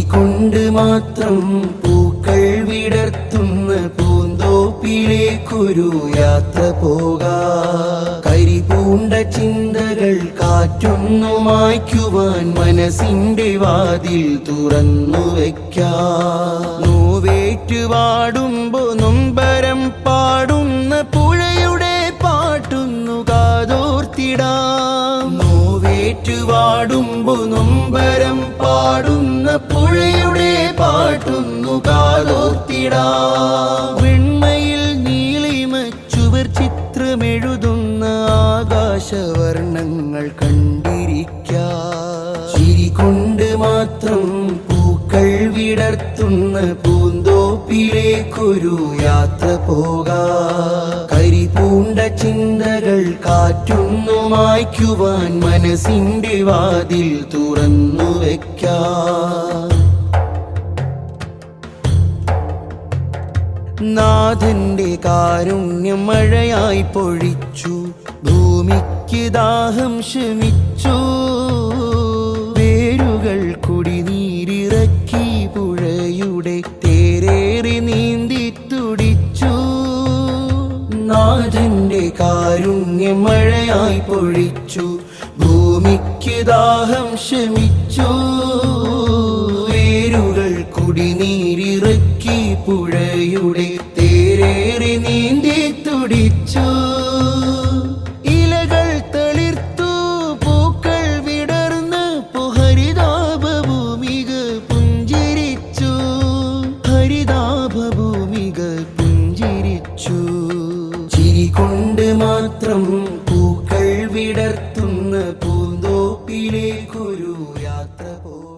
കൊണ്ട് മാത്രം പൂക്കൾ വിടർത്തുന്ന പൂന്തോപ്പിലേക്കൊരു യാത്ര പോകാ. കരിപൂണ്ട ചിന്തകൾ കാറ്റൊന്നു മായ്ക്കുവാൻ മനസ്സിന്റെ വാതിൽ തുറന്നു വെക്കാ. നോവേറ്റുപാടുമ്പോ നൊമ്പരം പാടുന്ന പുഴയുടെ പാട്ടുന്നു കാതോർത്തിടാം. നോവേറ്റുപാടുമ്പോ നൊമ്പരം കാതോർത്തിടാം വെണ്മയിൽ നീളിമ ചുവർ ചിത്രമെഴുതുന്ന ആകാശവർണങ്ങൾ കണ്ടിരിക്കാം. ചിരി മാത്രം പൂക്കൾ വിടർത്തുന്ന പൂന്തോപ്പിലേക്കൊരു യാത്ര പോകാ. കരിപൂണ്ട ചിന്തകൾ കാറ്റൊന്നു മായ്ക്കുവാൻ മനസ്സിന്റെ വാതിൽ തുറന്നു വെക്കാം. നാഥന്റെ കാരുണ്യം മഴയായി പൊഴിച്ചു. ഭൂമിക്ക് ദാഹം ശമിച്ചു. വേരുകൾ കുടിനീരിറക്കി പുഴയുടെ തേരേറി നീന്തി തുടിച്ചു. നാഥന്റെ കാരുണ്യം മഴയായി പൊഴിച്ചു. ഭൂമിക്ക് ദാഹം ശമിച്ചു. പുഴയുടെ തേരേറി നീന്തി തുടിച്ചു. ഇലകൾ തളിർത്തു പൂക്കൾ വിടർന്ന് ഭൂമിക പുഞ്ചിരിച്ചു. ഹരിതാഭൂമിക പുഞ്ചിരിച്ചു. ചിരി കൊണ്ട് മാത്രം പൂക്കൾ വിടർത്തുന്ന പൂന്തോപ്പിലേക്കൊരു യാത്ര പോ